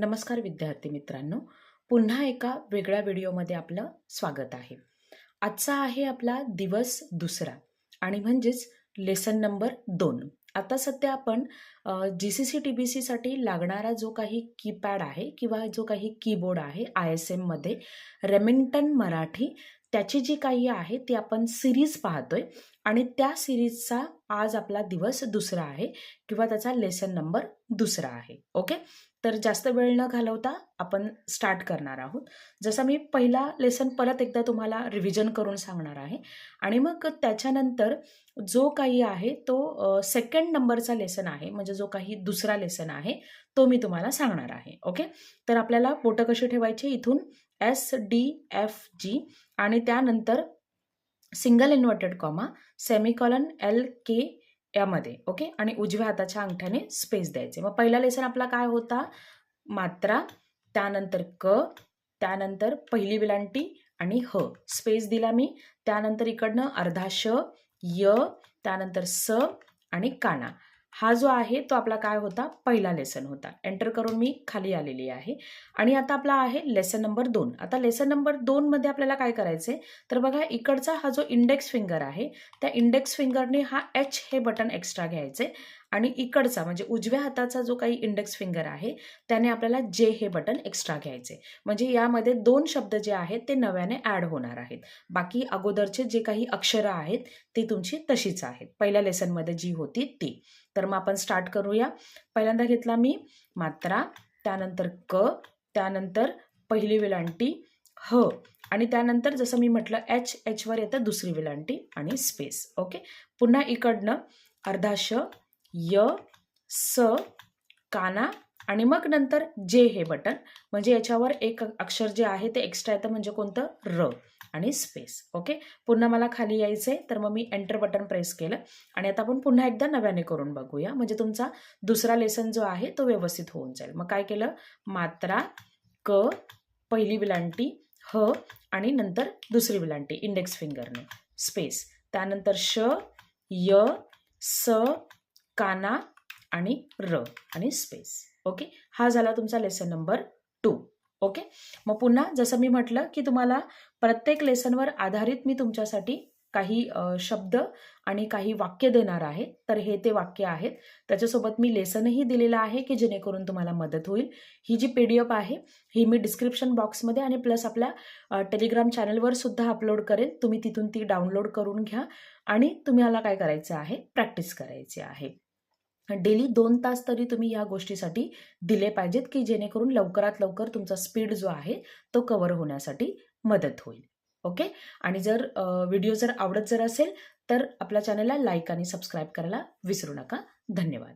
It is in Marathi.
नमस्कार विद्यार्थी मित्रांनो. पुन्हा एका वेगळ्या व्हिडिओमध्ये आपलं स्वागत आहे. आजचा आहे आपला दिवस दुसरा आणि म्हणजेच लेसन नंबर दोन. आता सध्या आपण G C C T B सीसाठी लागणारा जो काही कीपॅड आहे किंवा जो काही कीबोर्ड आहे आय एस एममध्ये रेमिंग्टन मराठी त्याची जी काही आहे ती आपण सिरीज पाहतोय आणि त्या सिरीजचा आज आपला दिवस दुसरा आहे किंवा त्याचा लेसन नंबर दुसरा आहे. ओके तर जास्त वेळ न घालवता आपण स्टार्ट करणार आहोत. जसं मी पहिला लेसन परत एकदा तुम्हाला रिव्हिजन करून सांगणार आहे. आणि मग त्याच्यानंतर जो काही आहे तो सेकंड नंबरचा लेसन आहे. म्हणजे जो काही दुसरा लेसन आहे तो मी तुम्हाला सांगणार आहे. ओके तर आपल्याला बोटं कशी ठेवायची? इथून एस डी एफ जी आणि त्यानंतर single inverted comma semicolon L K यामध्ये ओके? आणि उजव्या हाताच्या अंगठ्याने स्पेस द्यायचे. मग पहिला लेसन आपला काय होता? मात्रा त्यानंतर क त्यानंतर पहिली विलांटी आणि ह. स्पेस दिला मी. त्यानंतर इकडनं अर्धा श य त्यानंतर स आणि काना. हा जो आहे तो आपला काय होता? पहिला लेसन होता. एंटर करून मी खाली आलेली आहे. आणि आता आपला आहे लेसन नंबर दोन. आता लेसन नंबर दोनमध्ये आपल्याला काय करायचं आहे तर बघा इकडचा हा जो इंडेक्स फिंगर आहे त्या इंडेक्स फिंगरने हा एच हे बटन एक्स्ट्रा घ्यायचे. आणि इकडचा म्हणजे उजव्या हाताचा जो काही इंडेक्स फिंगर आहे त्याने आपल्याला जे हे बटन एक्स्ट्रा घ्यायचे. म्हणजे यामध्ये दोन शब्द जे आहेत ते नव्याने ॲड होणार आहेत. बाकी अगोदरचे जे काही अक्षरं आहेत ती तुमची तशीच आहेत. पहिल्या लेसनमध्ये जी होती ती. तर मग आपण स्टार्ट करूया. पहिल्यांदा घेतला मी मात्रा त्यानंतर क त्यानंतर पहिली वेलांटी ह आणि त्यानंतर जसं मी म्हटलं एच एचवर येतं दुसरी वेलांटी आणि स्पेस ओके पुन्हा इकडनं अर्धा श य स काना आणि मग नंतर जे हे बटन म्हणजे याच्यावर एक अक्षर जे आहे ते एक्स्ट्रा येतं म्हणजे कोणतं? र आणि स्पेस ओके पुन्हा मला खाली यायचं आहे तर मग मी एंटर बटन प्रेस केलं. आणि आता आपण पुन्हा एकदा नव्याने करून बघूया. म्हणजे तुमचा दुसरा लेसन जो आहे तो व्यवस्थित होऊन जाईल. मग काय केलं? मात्रा क पहिली विलांटी ह आणि नंतर दुसरी विलांटी इंडेक्स फिंगरने स्पेस त्यानंतर श य स काना आणि र आणि स्पेस ओके? हा झाला तुमचा लेसन नंबर टू ओके? मग पुन्हा जसं मी म्हटलं की तुम्हाला प्रत्येक लेसनवर आधारित मी तुमच्यासाठी काही शब्द आणि काही वाक्य देणार आहे. तर हे ते वाक्य आहेत. त्याच्यासोबत मी लेसनही दिलेलं आहे की जेणेकरून तुम्हाला मदत होईल. ही जी पी डी एफ आहे ही मी डिस्क्रिप्शन बॉक्समध्ये आणि प्लस आपल्या टेलिग्राम चॅनलवर सुद्धा अपलोड करेल तुम्ही तिथून ती डाउनलोड करून घ्या आणि तुम्हाला काय करायचं आहे? प्रॅक्टिस करायची आहे. डेली दोन तास तरी तुम्ही या गोष्टीसाठी दिले पाहिजेत की जेणेकरून लवकरात लवकर तुमचा स्पीड जो आहे तो कवर होण्यासाठी मदत होईल. ओके? आणि जर व्हिडिओ जर आवडत जर असेल तर आपल्या चॅनलला लाईक आणि सबस्क्राईब करायला विसरू नका. धन्यवाद.